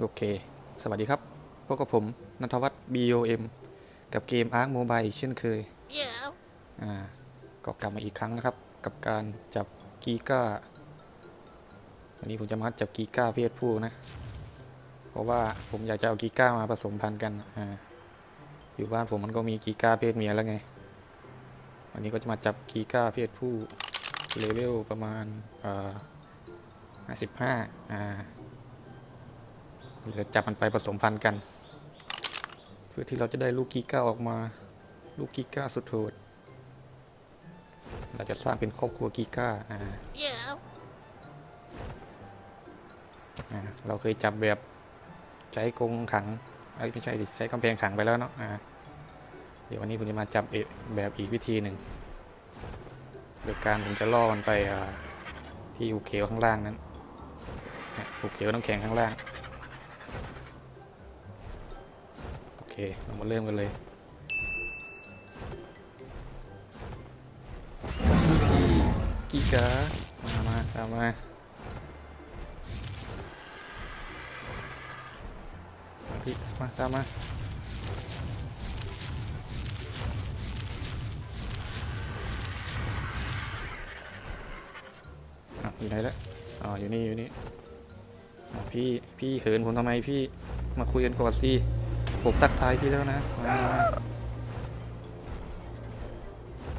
โอเค สวัสดีครับพบกับผมนัทวัฒน์ BOM กับเกม Ark Mobile อีกเช่นเคย Yeah. อ่า ก็กลับมาอีกครั้งนะครับ กับการจับกีก้า วันนี้ผมจะมาจับกีก้าเพศผู้นะ เพราะว่าผมอยากจะเอากีก้ามาผสมพันธุ์กัน อ่า อยู่บ้านผมมันก็มีกีก้าเพศเมียแล้วไง วันนี้ก็จะมาจับกีก้าเพศผู้เลเวลประมาณเอ่อ55อ่า เดี๋ยวจับมันไปผสมพันธุ์กัน เพื่อที่เราจะได้ลูกกีก้าออกมา ลูกกีก้าสุดโหดเราจะสร้างเป็นครอบครัวกีก้าอ่า Yeah. อ่าเราเคยจับแบบใช้กรงขังเอ้ยไม่ใช่ดิใช้กำแพงขังไปแล้วเนาะอ่าเดี๋ยววันนี้ผมจะมาจับอีกแบบอีกวิธีหนึ่งโดยการผมจะล่อมันไปอ่าที่หูเขวข้างล่างนั้นเนี่ยหูเขวน้ำแข็งข้างล่าง เคเรามาเริ่มกันเลยพี่กีกามามาตามมาพี่มาตามมาอยู่ไหนล้วอ๋ออยู่นี่อยู่นี่พี่พี่เขินผมทำไมพี่มาคุยกันก่อนสิ ผมตักทายพี่แล้วนะมามา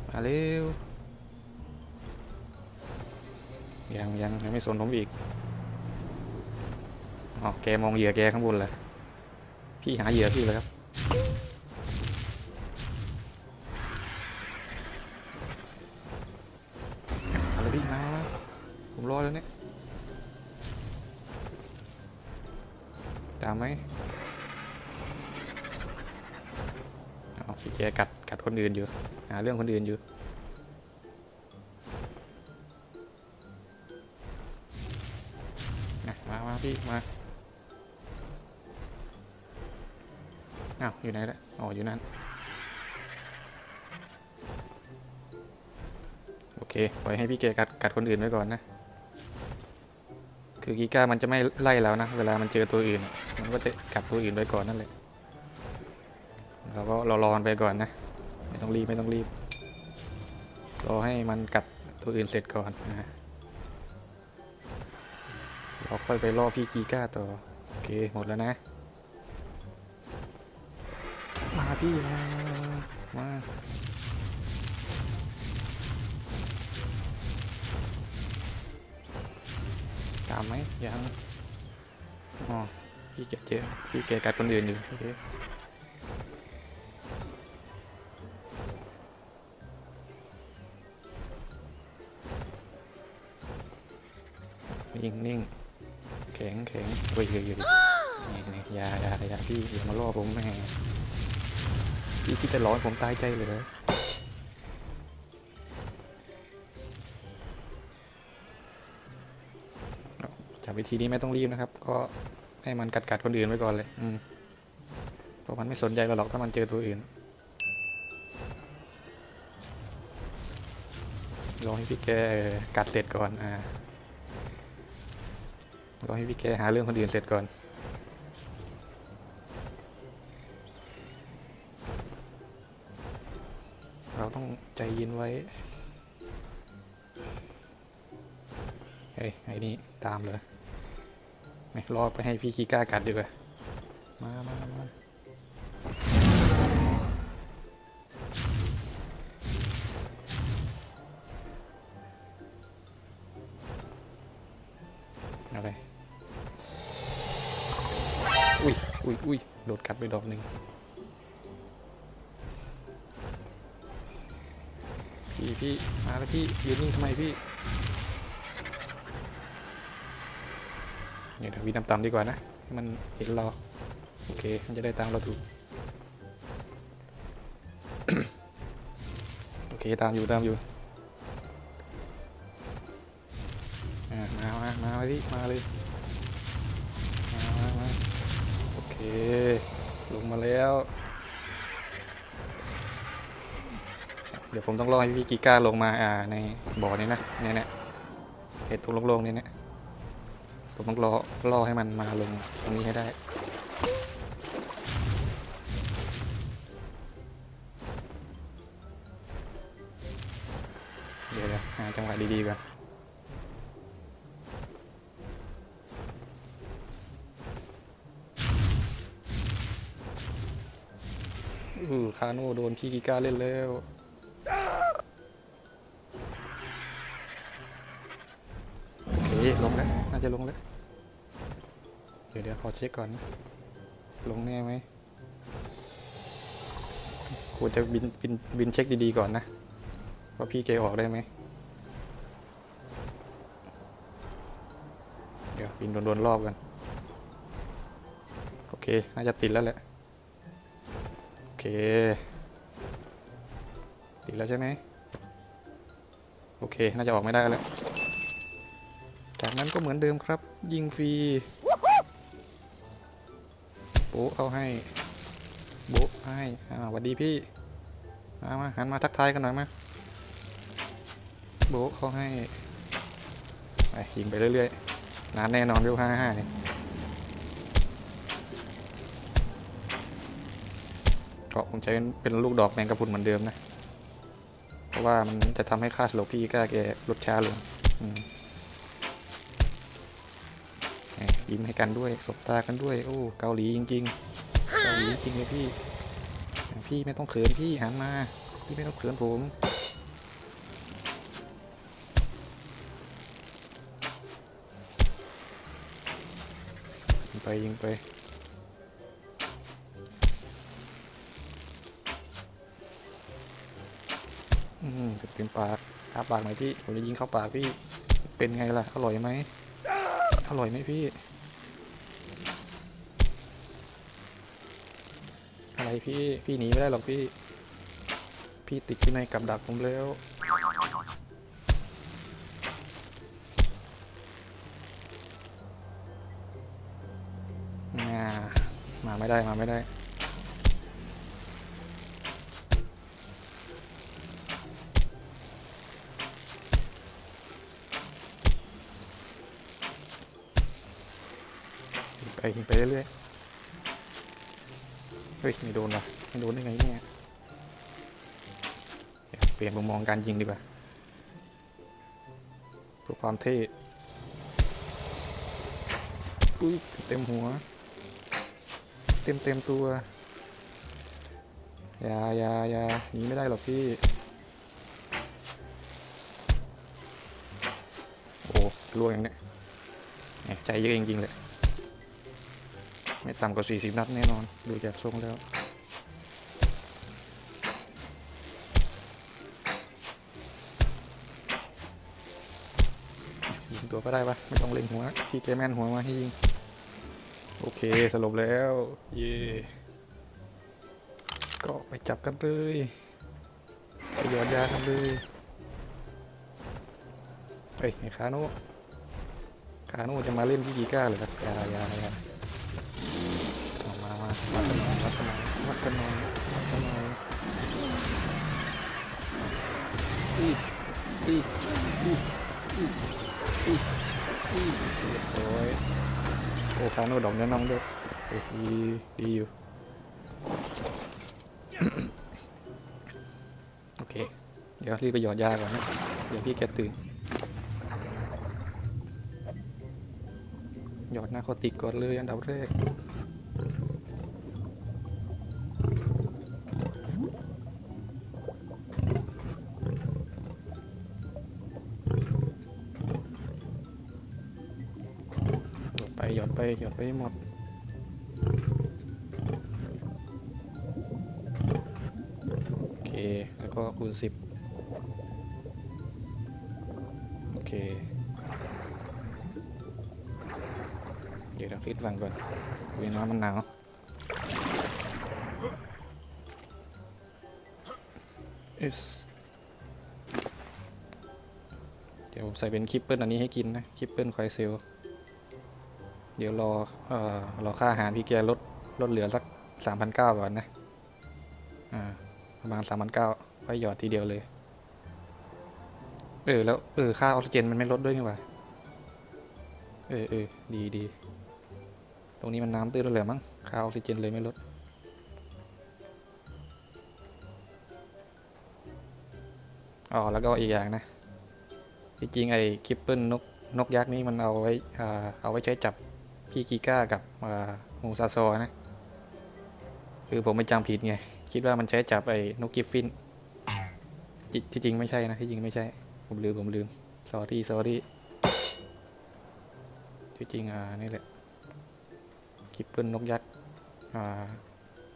มาเร็วยังยังยังไม่สนผมอีกอ๋อแกมองเหยื่อแกข้างบนเลยพี่หาเหยื่อพี่เลยครับเอาละพี่มาผมรอแล้วเนี่ยตามไหมเอาพี่ แกกัดกัดคนอื่นอยู่หาเรื่องคนอื่นอยู่นะมามาพี่มาอ้าวอยู่ไหนละอ๋ออยู่นั่นโอเคปล่อยให้พี่เกกัดกัดคนอื่นไว้ก่อนนะ คือกีก้ามันจะไม่ไล่แล้วนะ เวลามันเจอตัวอื่น มันก็จะกัดตัวอื่นไว้ก่อนนั่นแหละ เราก็รอรอมันไปก่อนนะ ไม่ต้องรีบไม่ต้องรีบ รอให้มันกัดตัวอื่นเสร็จก่อนนะเราค่อยไปล่อพี่กีก้าต่อ โอเค หมดแล้วนะ มาพี่มามาตามไหมยังอ๋อพี่แกเจอพี่แกกัดคนอื่นอยู่โอเค นิ่งนิ่งแข็งแข็งเฮ้ยเฮ้ยเฮ้ยนี่นี่ยายายาพี่อย่ามาล่อผมแม่พี่คิดจะร้อนผมตายใจเลยจับวิธีนี้ไม่ต้องรีบนะครับ ก็ให้มันกัดกัดคนอื่นไว้ก่อนเลย อืมเพราะมันไม่สนใจเราหรอกถ้ามันเจอตัวอื่นรอให้พี่แกกัดเสร็จก่อน อ่า รอให้พี่แกหาเรื่องคนอื่นเสร็จก่อน เราต้องใจเย็นไว้ เฮ้ย ไอ้นี่ ตามเลยไม่รอไปให้พี่กีก้ากัดดีกว่า มามามาเอา ไปดอกหนึ่งพี่พี่ มาแล้วพี่ ยืนนิ่งทำไมพี่ เนี่ยเดี๋ยววิ่งต่ำๆดีกว่านะ ให้มันเห็นเรา โอเค มันจะได้ตามเราถูก โอเค ตามอยู่ตามอยู่มา มา มาเลยพี่ มาเลย มามามาโอเค ลงมาแล้ว เดี๋ยวผมต้องรอให้พี่กีก้าลงมาอ่าในบ่อนี้นะเนี่ยเนี่ยเห็ดตรงโล่งๆนี่เนี่ยผมต้องรอรอให้มันมาลงตรงนี้ให้ได้เดี๋ยวเดี๋ยวหาจังหวะดีๆก่อน อือคาโน่โดนพี่กิก้าเล่นแล้วโอเคลงแล้ว น่าจะลงแล้ว เดี๋ยวเดี๋ยวขอเช็คก่อน ลงแน่ไหมควรจะบินบินบินเช็คดีๆก่อนนะ ว่าพี่เกออกได้ไหม เดี๋ยวบินโดนๆรอบกัน โอเค น่าจะติดแล้วแหละ เค ติดแล้วใช่ไหมโอเค น่าจะออกไม่ได้แล้ว จากนั้นก็เหมือนเดิมครับ ยิงฟรีโบ๊เข้าให้โบ๊ให้อ่าสวัสดีพี่มามาหันมาทักทายกันหน่อยมาโบ๊เข้าให้ไปยิงไปเรื่อยๆนานแน่นอนเร็วห้าห้าเนี่ย ก็ผมใช้เป็นลูกดอกแมงกะพรุนเหมือนเดิมนะ เพราะว่ามันจะทำให้ค่าสโลพี่ก้าแกลดช้าลงยิ้มให้กันด้วยสบตากันด้วย โอ้ เกาหลีจริงๆ เกาหลีจริงเลยพี่ พี่ไม่ต้องเขินพี่หันมา พี่ไม่ต้องเขินผมยิงไปยิงไป เต็มปากอาปากหน่อยพี่ผมจะยิงเข้าปากพี่ เป็นไงล่ะ อร่อยไหม อร่อยไหมพี่ อะไรพี่ พี่หนีไม่ได้หรอกพี่ พี่ติดที่ในกับดักผมแล้วอ่มาไม่ได้ มาไม่ได้ ไปยิงไปเรื่อยๆ เฮ้ยไม่โดนวะไม่โดนได้ไงเนี่ยเปลี่ยนมุมมองการยิงดีกว่าเพื่อความเท่อุ้ยเต็มหัว เต็มเต็มตัว อย่าอย่าอย่าหนีไม่ได้หรอกพี่ โอ้ล่วงอย่างเนี้ยใจเยอะจริงๆเลย ต่ำกว่า 40 นัดแน่นอน ดูจากทรงแล้ว ยิงตัวก็ได้ปะไม่ต้องเล็งหัวพี่เกแมนหัวมาให้ยิง โอเคสรุปแล้ว เย่ก็ไปจับกันเลยไปหยอดยากันเลยเฮ้ยไอ้คาโน่คาโน่จะมาเล่นพี่กีก้าเหรอครับยาอยายามามามา วัดกันหน่อยวัดกันหน่อยวัดกันหน่อยวัดกันหน่อยอีอีอีอีอีอีเรียบร้อยโอ้คาโน่ดอกเนื้อน้องด้วยโอ้ดีดีอยู่โอเค เดี๋ยวรีบไปหยอดยาก่อนนะ เดี๋ยวพี่แกตื่น หยอดหน้าโคติกก่อนเลยอันดับแรก หยดไปหยดไปหมด โอเค แล้วก็คูณสิบโอเค เดี๋ยวเราคิดฟังก่อนเวลามันหนาว Yes เดี๋ยวผมใส่เป็นคลิปเปิลอันนี้ให้กินนะคลิปเปิลควายเซล เดี๋ยวรอเอ่อรอค่าอาหารพี่แกลดลดเหลือสักสามพันเก้าก่อนนะ อ่า ประมาณสามพันเก้าไว้หยอดทีเดียวเลย เออ แล้ว เออ ค่าออกซิเจนมันไม่ลดด้วยนี่หว่า เออเออดีดี ตรงนี้มันน้ำตื้นแล้วแหละมั้ง ค่าออกซิเจนเลยไม่ลดอ๋อแล้วก็อีกอย่างนะ จริงๆไอ้คิปเปิลนกนกยักษ์นี่มันเอาไว้เอาไว้ใช้จับ พี่กีก้ากับอ่ามูซาโซอนะ คือผมไม่จำผิดไง คิดว่ามันใช้จับไอ้นกกิฟฟินจิที่จริงไม่ใช่นะ ที่จริงไม่ใช่ ผมลืม ผมลืม sorry sorry ที่จริงอ่านี่แหละคิปเปิลนกยักษ์อ่า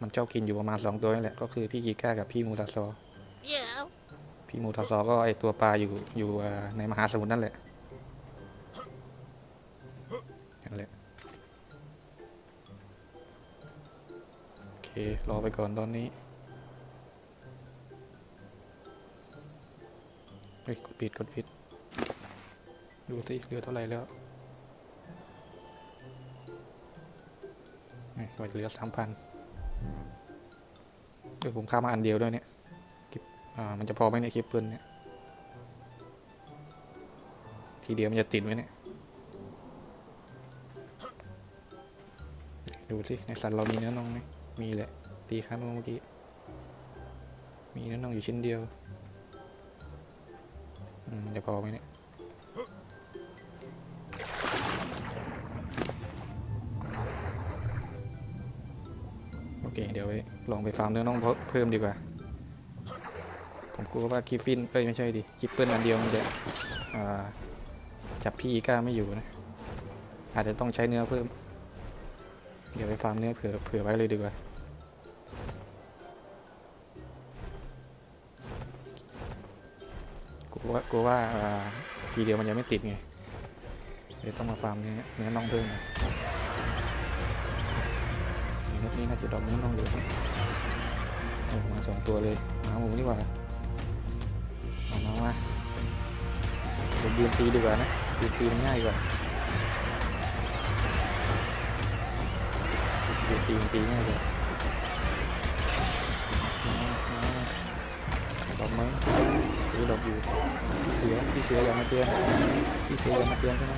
มันเจ้ากินอยู่ประมาณสองตัวนี่แหละ ก็คือพี่กีก้ากับพี่มูซาโซ Yeah. พี่มูทาซอก็ไอตัวปลาอยู่อยู่อ่าในมหาสมุทรนั่นแหละ รอไปก่อนตอนนี้เฮ้ยกดผิดกดผิด ดูสิเหลือเท่าไหร่แล้วนี่ว่าจะเหลือสามพันเดี๋ยวผมข้ามาอันเดียวด้วยเนี่ยอ่ามันจะพอไหมเนี่ยคลิปปืนเนี่ย ทีเดียวมันจะติดไหมเนี่ย ดูสิในสัตว์เรามีเนื้อน่องไหม มีแหละ ตีข้างเมื่อกี้ มีนื้อน่องอยู่ชิ้นเดียว อืมจะพอไหมเนี่ยโอเค เดี๋ยวไปลองไปฟาร์มเนื้อน่องเพิ่มดีกว่า ผมกลัวว่ากิฟฟินเอ้ยไม่ใช่ดิกิปเปิลอันเดียวมันจะจับพี่อีก้าไม่อยู่นะ อาจจะต้องใช้เนื้อเพิ่ม เดี๋ยวไปฟาร์มเนื้อเผื่อเผื่อไว้เลยดีกว่ากลัวว่ากลัวว่าทีเดียวมันยังไม่ติดไงเดี๋ยวต้องมาฟาร์มเนื้อเนื้อน่องเพิ่มนะเนื้อนี้น่าจะดอกเนื้อน่องอยู่โอ้มาสองตัวเลยมาหมูนี่หว่าเอามามาเดี๋ยวยืนตีดีกว่านะยืนตีมันง่ายกว่า ยืนตีตีง่ายกว่ามามาดอกไหมหรือหลบอยู่พี่เสือพี่เสืออย่ามาเตือนพี่เสืออย่ามาเตือนใช่ไหม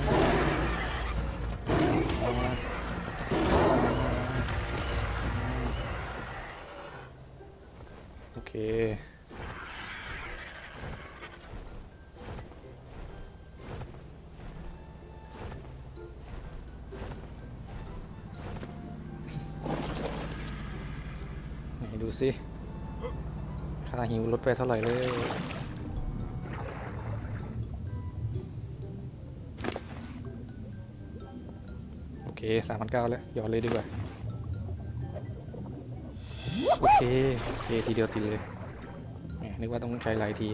โอเค สิค่าหิวลดไปเท่าไหร่เลยโอเคสามพันเก้าแล้วหยอดเลยดีกว่า โอเค โอเค ทีเดียวติดเลยแหมนึกว่าต้องใช้หลายที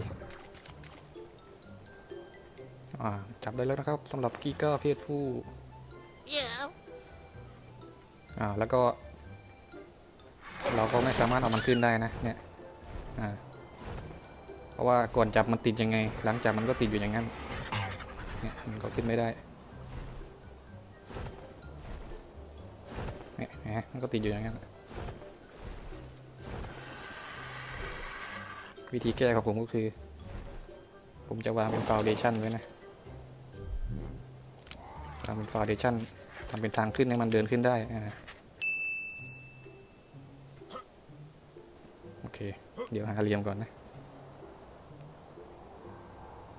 อ่าจับได้แล้วนะครับสำหรับกีก้าเพศผู้ Yeah. อ่าแล้วก็ เราก็ไม่สามารถเอามันขึ้นได้นะเนี่ยอ่าเพราะว่าก่อนจับมันติดยังไง หลังจับมันก็ติดอยู่อย่างนั้นเนี่ยมันก็ขึ้นไม่ได้เนี่ยนไหมมันก็ติดอยู่อย่างนั้นวิธีแก้ของผมก็คือ ผมจะวางเป็นฟาวเดชันไว้นะวางเป็นฟาวเดชันทำเป็นทางขึ้นให้มันเดินขึ้นได้อ่า เดี๋ยวหาเหลี่ยมก่อนนะ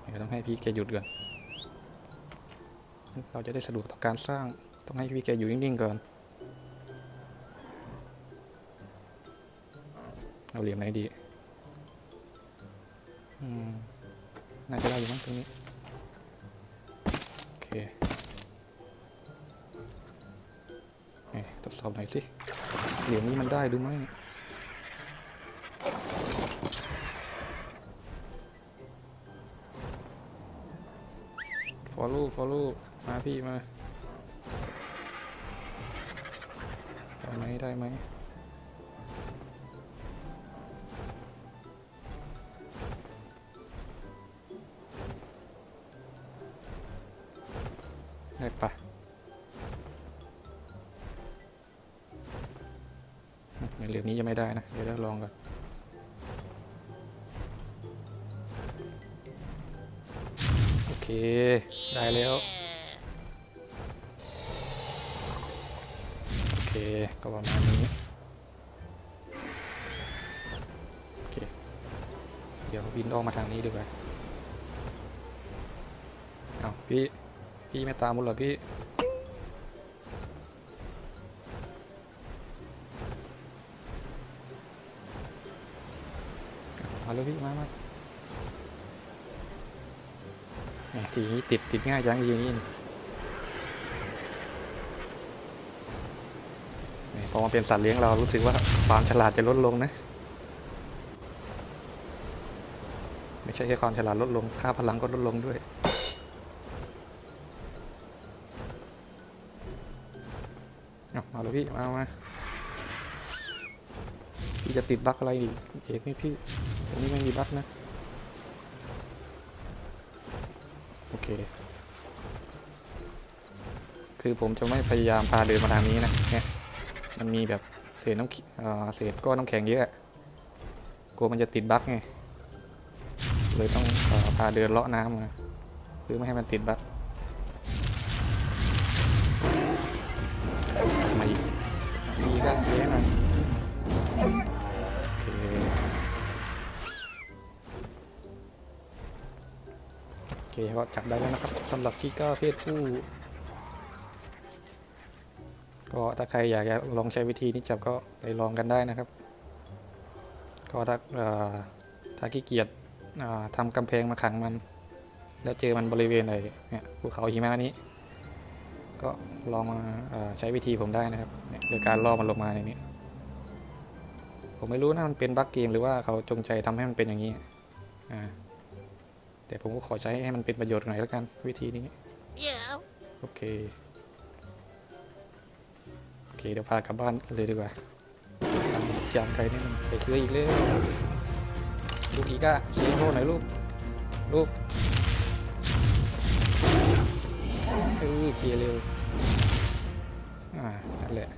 เดี๋ยวต้องให้พี่แกหยุดก่อน เราจะได้สะดวกต่อการสร้าง ต้องให้พี่แกอยู่นิ่งๆก่อน เอาเหลี่ยมไหนดี อืม น่าจะได้อยู่มั้งตรงนี้ โอเคเอ๊ะทดสอบหน่อยสิ เหลี่ยมนี้มันได้ดูไหม follow follow มาพี่มาได้ไหมได้ไหมได้ปะในเหลี่ยมนี้ยังไม่ได้นะ เดี๋ยวเราลองก่อน เค ได้แล้ว โอเค ก็ประมาณนี้ โอเค เดี๋ยวบินออกมาทางนี้ดีกว่าเอาพี่ พี่ไม่ตามมุดเหรอพี่มาเลยพี่ มามา ทีนี้ติดติดง่ายจังอย่างนี้พอมาเป็นสัตว์เลี้ยงเรารู้สึกว่าความฉลาดจะลดลงนะ ไม่ใช่แค่ความฉลาดลดลง ค่าพลังก็ลดลงด้วยเอามาเลยพี่มามาพี่จะติดบั๊กอะไรอีกเอกนี่พี่ตรงนี้ไม่มีบั๊กนะ โอเค คือผมจะไม่พยายามพาเดินมาทางนี้นะเนี่ยมันมีแบบเศษน้ำแข็งเอ่อเศษก้อนน้ำแข็งเยอะกลัวมันจะติดบั๊กไง เลยต้องอพาเดินเลาะน้ำมาเพื่อไม่ให้มันติดบั๊ก เคก็จับได้แล้วนะครับสำหรับกีก้าเพศผู้ ก็ถ้าใครอยากจะลองใช้วิธีนี้จับก็ไปลองกันได้นะครับ ก็ถ้าถ้าขี้เกียจทำกำแพงมาขังมัน แล้วเจอมันบริเวณไหนเนี่ยภูเขาหิมะนี้ ก็ลองมาอ่าใช้วิธีผมได้นะครับโดยการล่อมันลงมาอย่างนี้ผมไม่รู้นะมันเป็นบั๊กเกมหรือว่าเขาจงใจทำให้มันเป็นอย่างนี้ อ่า แต่ผมก็ขอใช้ให้มันเป็นประโยชน์หน่อยแล้วกัน วิธีนี้ Yeah. โอเค โอเค เดี๋ยวพากลับบ้านเลยดีกว่าจามไกลนิดนึงไปซื้ออีกเลยลูกอีก้าชี้โทษหน่อยลูก ลูกเออเคลียร์เร็ว อ่า นั่นแหละ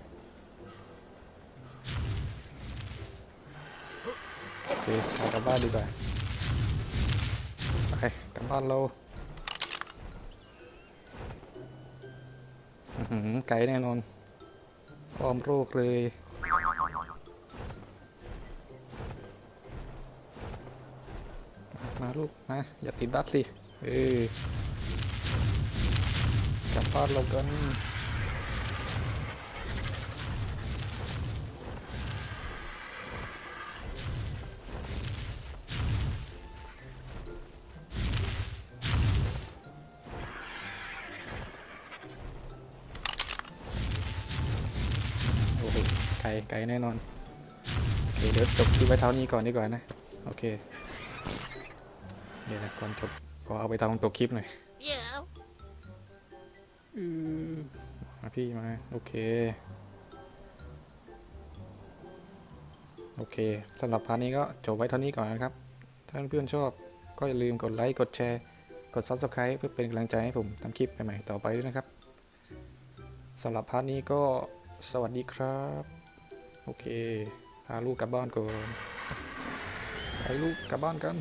โอเคพากลับบ้านดีกว่าไป กลับบ้านเราไกลแน่นอนพร้อมโรคเลยมาลูกมาอย่าติดบั๊กสิ เออกลับบ้านเรากัน ไว้เท่านี้ก่อนดีกว่านะ โอเค เดี๋ยวนะก่อนจบขอเอาไปทำตัวคลิปหน่อย Yeah. อือมาพี่มา โอเค โอเคสำหรับพาร์ทนี้ก็จบไว้เท่านี้ก่อนนะครับ ถ้าเพื่อนๆชอบก็อย่าลืมกดไลค์ กดแชร์ กด Subscribe เพื่อเป็นกำลังใจให้ผมทำคลิปใหม่ๆต่อไปด้วยนะครับสำหรับพาร์ทนี้ก็สวัสดีครับ โอเค พาลูกกลับบ้านก่อนไปลูกกลับบ้านกัน